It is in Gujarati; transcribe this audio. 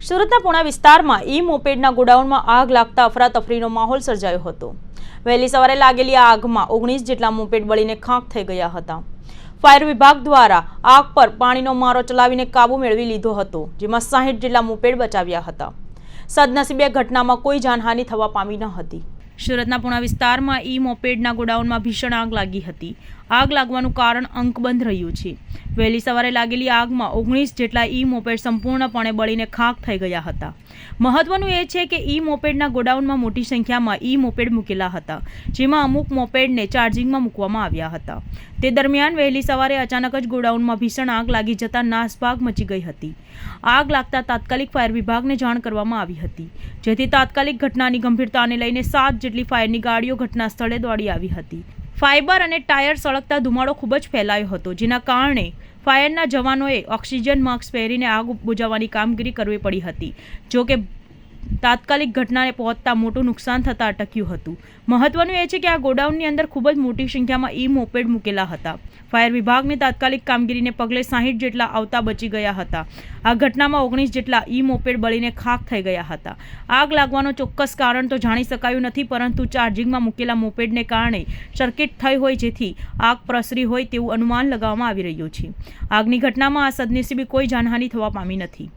સુરતના પુણા વિસ્તારમાં ઈ મોપેડના ગોડાઉનમાં આગ લાગતા અફરાતફરીનો માહોલ સર્જાયો હતો. વહેલી સવારે લાગેલી આ આગમાં ઓગણીસ જેટલા મોપેડ બળીને ખાંક થઈ ગયા હતા. ફાયર વિભાગ દ્વારા આગ પર પાણીનો મારો ચલાવીને કાબુ મેળવી લીધો હતો, જેમાં સાહીઠ જેટલા મોપેડ બચાવ્યા હતા. સદનસીબે ઘટનામાં કોઈ જાનહાનિ થવા પામી ન હતી. સુરતના પુણા વિસ્તારમાં ઈ મોપેડના ગોડાઉનમાં ભીષણ આગ લાગી હતી. આગ લાગવાનું કારણ અંકબંધ રહ્યું છે. વહેલી સવારે લાગેલી આગમાં ઓગણીસ જેટલા ઈ મોપેડ સંપૂર્ણપણે બળીને ખાખ થઈ ગયા હતા. મહત્વનું એ છે કે ઈ મોપેડના ગોડાઉનમાં મોટી સંખ્યામાં ઈ મોપેડ મૂકેલા હતા, જેમાં અમુક મોપેડને ચાર્જિંગમાં મૂકવામાં આવ્યા હતા. તે દરમિયાન વહેલી સવારે અચાનક જ ગોડાઉનમાં ભીષણ આગ લાગી જતા નાસભાગ મચી ગઈ હતી. આગ લાગતા તાત્કાલિક ફાયર વિભાગને જાણ કરવામાં આવી હતી, જેથી તાત્કાલિક ઘટનાની ગંભીરતાને લઈને સાત જેટલી ફાયરની ગાડીઓ ઘટના સ્થળે દોડી આવી હતી. ફાઇબર અને ટાયર સળગતા ધુમાડો ખૂબ જ ફેલાયો હતો, જેના કારણે ફાયરના જવાનોએ ઓક્સિજન માસ્ક પહેરીને આગ બુજાવવાની કામગીરી કરવી પડી હતી જો કે તાત્કાલિક ઘટનાને પહોંચતા મોટું નુકસાન થતાં અટક્યું હતું. મહત્વનું એ છે કે આ ગોડાઉનની અંદર ખૂબ જ મોટી સંખ્યામાં ઈ મોપેડ મૂકેલા હતા. ફાયર વિભાગની તાત્કાલિક કામગીરીને પગલે સાહીઠ જેટલા આવતા બચી ગયા હતા. આ ઘટનામાં ઓગણીસ જેટલા ઈ મોપેડ બળીને ખાખ થઈ ગયા હતા. આગ લાગવાનો ચોક્કસ કારણ તો જાણી શકાયું નથી, પરંતુ ચાર્જિંગમાં મૂકેલા મોપેડને કારણે સર્કિટ થઈ હોય જેથી આગ પ્રસરી હોય તેવું અનુમાન લગાવવામાં આવી રહ્યું છે. આગની ઘટનામાં આ સદનસીબી કોઈ જાનહાનિ થવા પામી નથી.